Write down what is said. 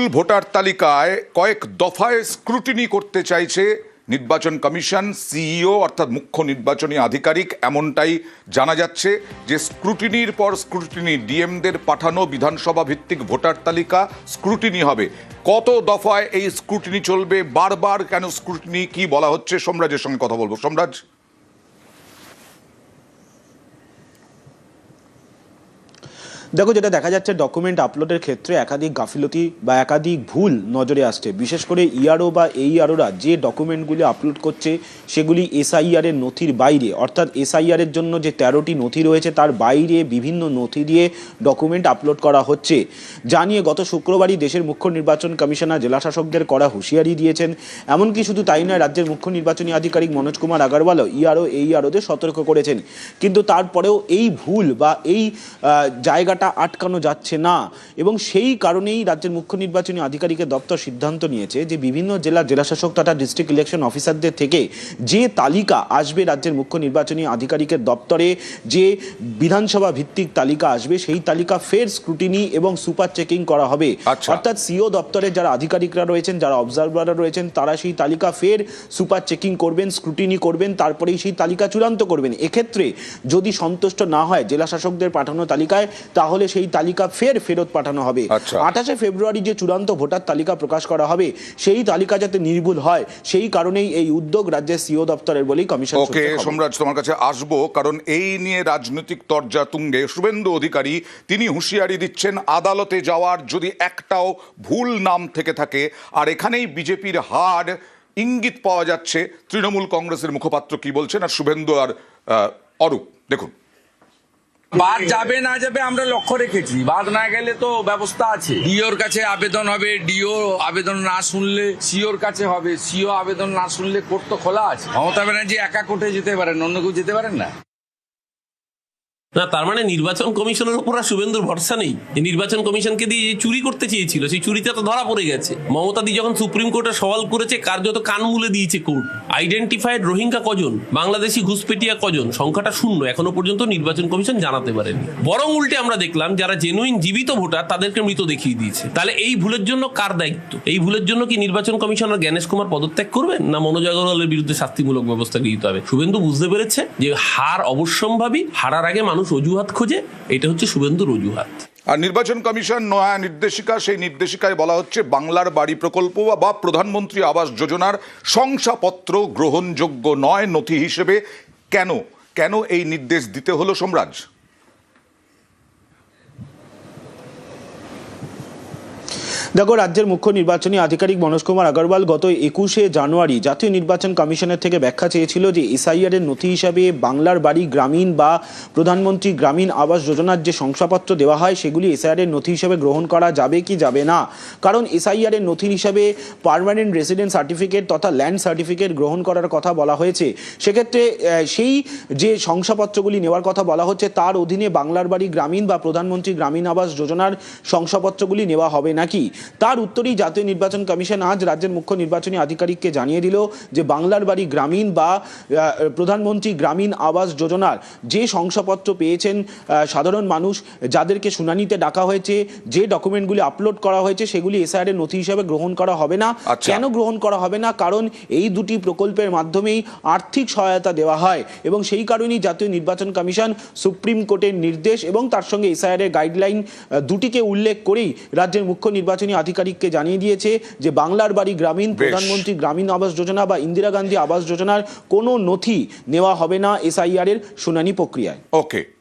ভুল ভোটার তালিকায় কয়েক দফায় স্ক্রুটিনি করতে চাইছে নির্বাচন কমিশন, সিইও, অর্থাৎ মুখ্য নির্বাচনী আধিকারিক। এমনটাই জানা যাচ্ছে যে স্ক্রুটিনির পর স্ক্রুটিনি ডিএমদের পাঠানো বিধানসভা ভিত্তিক ভোটার তালিকা স্ক্রুটিনি হবে। কত দফায় এই স্ক্রুটিনি চলবে? বারবার কেন স্ক্রুটিনি কি বলা হচ্ছে? সোমরাজের সঙ্গে কথা বলব। সোমরাজ? দেখো যেটা দেখা যাচ্ছে ডকুমেন্ট আপলোডের ক্ষেত্রে একাধিক গাফিলতি বা একাধিক ভুল নজরে আসছে। বিশেষ করে ইআরও বা এইআরওরা যে ডকুমেন্টগুলি আপলোড করছে সেগুলি এসআইআর এর নথির বাইরে। অর্থাৎ এসআইআর এর জন্য যে তেরোটি নথি রয়েছে তার বাইরে বিভিন্ন নথি দিয়ে ডকুমেন্ট আপলোড করা হচ্ছে। যা নিয়ে গত শুক্রবারই দেশের মুখ্য নির্বাচন কমিশনার জেলাশাসকদের করা হুঁশিয়ারি দিয়েছেন। এমনকি শুধু তাই নয় রাজ্যের মুখ্য নির্বাচনী আধিকারিক মনোজ কুমার আগারওয়ালও ইআরও এইআরওদের সতর্ক করেছেন। কিন্তু তারপরেও এই ভুল বা এই আহ, জায়গাটা আটকানো যাচ্ছে না। এবং সেই কারণেই রাজ্যের মুখ্য নির্বাচনী আধিকারিকের দপ্তর সিদ্ধান্ত নিয়েছে যে বিভিন্ন জেলা জেলাশাসক তথা ডিস্ট্রিক্ট ইলেকশন অফিসারদের থেকে যে তালিকা আসবে রাজ্যের মুখ্য নির্বাচনী আধিকারিকের দপ্তরে যে বিধানসভা ভিত্তিক তালিকা আসবে সেই তালিকা ফের স্ক্রুটিনি এবং সুপার চেকিং করা হবে। আচ্ছা। অর্থাৎ সিও দপ্তরের যারা আধিকারিকরা রয়েছেন যারা অবজারভাররা রয়েছেন তারা সেই তালিকা ফের সুপার চেকিং করবেন স্ক্রুটিনি করবেন তারপরেই সেই তালিকা চূড়ান্ত করবেন। এক্ষেত্রে যদি সন্তুষ্ট না হয় জেলা শাসকদের পাঠানো তালিকায় তাহলে সেই তালিকা ফের ফেরত পাঠানো হবে। আচ্ছা। আঠাশে ফেব্রুয়ারি যে চূড়ান্ত ভোটার তালিকা প্রকাশ করা হবে সেই তালিকা যাতে নির্ভুল হয় সেই কারণেই এই উদ্যোগ রাজ্যের সিও দপ্তরের বলেই কমিশন ওকে সোমরাজ তোমার কাছে আসব কারণ এই নিয়ে রাজনৈতিক তরজা তুঙ্গে। শুভেন্দু অধিকারী তিনি হুঁশিয়ারি দিচ্ছেন আদালতে যাওয়ার যদি একটাও ভুল নাম থেকে থাকে আর এখানেই বিজেপির হার ইঙ্গিত পাওয়া যাচ্ছে তৃণমূল কংগ্রেসের মুখপাত্র কি বলছেন? আর শুভেন্দু আর অরূপ দেখুন। বাদ যাবে না যাবে আমরা লক্ষ্য রেখেছি। বাদ না গেলে তো ব্যবস্থা আছে। ডিওর কাছে আবেদন হবে, ডিও আবেদন না শুনলে সিওর কাছে হবে, সিও আবেদন না শুনলে কোর্ট তো খোলা আছে। মমতা ব্যানার্জি একা কোর্টে যেতে পারেন, অন্য কেউ যেতে পারেন না? না, তার মানে নির্বাচন কমিশনের উপর আর শুভেন্দুর ভরসা নেই। এই নির্বাচন কমিশনকে দিয়ে যে চুরি করতে চেয়েছিল, সেই চুরিতে তো ধরা পড়ে গেছে। মমতা দি যখন সুপ্রিম কোর্টে সওয়াল করেছে কার্যত কান মুলে দিয়েছে কোর্ট। আইডেন্টিফাইড রোহিঙ্গা কজন? বাংলাদেশি ঘুষপেটিয়া কজন? সংখ্যাটা শূন্য, এখনও পর্যন্ত নির্বাচন কমিশন জানাতে পারেনি। বরং উল্টে আমরা দেখলাম, যারা জেনুইন জীবিত ভোটার, তাদেরকে মৃত দেখিয়ে দিয়েছে। তাহলে এই ভুলের জন্য কার দায়িত্ব? এই ভুলের জন্য কি নির্বাচন কমিশনার জ্ঞানেশ কুমার পদত্যাগ করবেন? না মনোজ আগরওয়ালের বিরুদ্ধে শাস্তিমূলক ব্যবস্থা গৃহীত হবে? শুভেন্দু বুঝতে পেরেছে যে হার অবশ্যম্ভাবী, হারার আগে মানুষ অজুহাত খোঁজে, এটা হচ্ছে শুভেন্দুর অজুহাত। আর নির্বাচন কমিশন নয়া নির্দেশিকা, সেই নির্দেশিকায় বলা হচ্ছে বাংলার বাড়ি প্রকল্প বা প্রধানমন্ত্রী আবাস যোজনার শংসাপত্র গ্রহণযোগ্য নয় নথি হিসেবে। কেন? কেন এই নির্দেশ দিতে হলো সোমরাজ দেখো, রাজ্যের মুখ্য নির্বাচনী আধিকারিক মনোজ কুমার আগরওয়াল গত একুশে জানুয়ারি জাতীয় নির্বাচন কমিশনের থেকে ব্যাখ্যা চেয়েছিল যে এসআইআর এর নথি হিসাবে বাংলার বাড়ি গ্রামীণ বা প্রধানমন্ত্রী গ্রামীণ আবাস যোজনার যে শংসাপত্র দেওয়া হয়, সেগুলি এসআইআর এর নথি হিসাবে গ্রহণ করা যাবে কি যাবে না? কারণ এসআইআর এর নথি হিসাবে পার্মানেন্ট রেসিডেন্ট সার্টিফিকেট তথা ল্যান্ড সার্টিফিকেট গ্রহণ করার কথা বলা হয়েছে। সেক্ষেত্রে সেই যে শংসাপত্রগুলি নেওয়ার কথা বলা হচ্ছে, তার অধীনে বাংলার বাড়ি গ্রামীণ বা প্রধানমন্ত্রী গ্রামীণ আবাস যোজনার শংসাপত্রগুলি নেওয়া হবে নাকি? তার উত্তরেই জাতীয় নির্বাচন কমিশন আজ রাজ্যের মুখ্য নির্বাচনী আধিকারিককে জানিয়ে দিল যে বাংলার বাড়ি গ্রামীণ বা প্রধানমন্ত্রী গ্রামীণ আবাস যোজনার যে শংসাপত্র পেয়েছেন সাধারণ মানুষ যাদেরকে শুনানিতে ডাকা হয়েছে যে ডকুমেন্টগুলি আপলোড করা হয়েছে সেগুলি এসআইআর এর নথি হিসাবে গ্রহণ করা হবে না আচ্ছা। কেন গ্রহণ করা হবে না কারণ এই দুটি প্রকল্পের মাধ্যমেই আর্থিক সহায়তা দেওয়া হয় এবং সেই কারণেই জাতীয় নির্বাচন কমিশন সুপ্রিম কোর্টের নির্দেশ এবং তার সঙ্গে এসআইআর এর গাইডলাইন দুটিকে উল্লেখ করেই রাজ্যের মুখ্য নির্বাচনী আধিকারিককে জানিয়ে দিয়েছে যে বাংলার বাড়ি গ্রামীণ প্রধানমন্ত্রী গ্রামীণ আবাস যোজনা বা ইন্দিরা গান্ধী আবাস যোজনার কোনো নথি নেওয়া হবে না এসআইআর এর শুনানি প্রক্রিয়ায়। ওকে।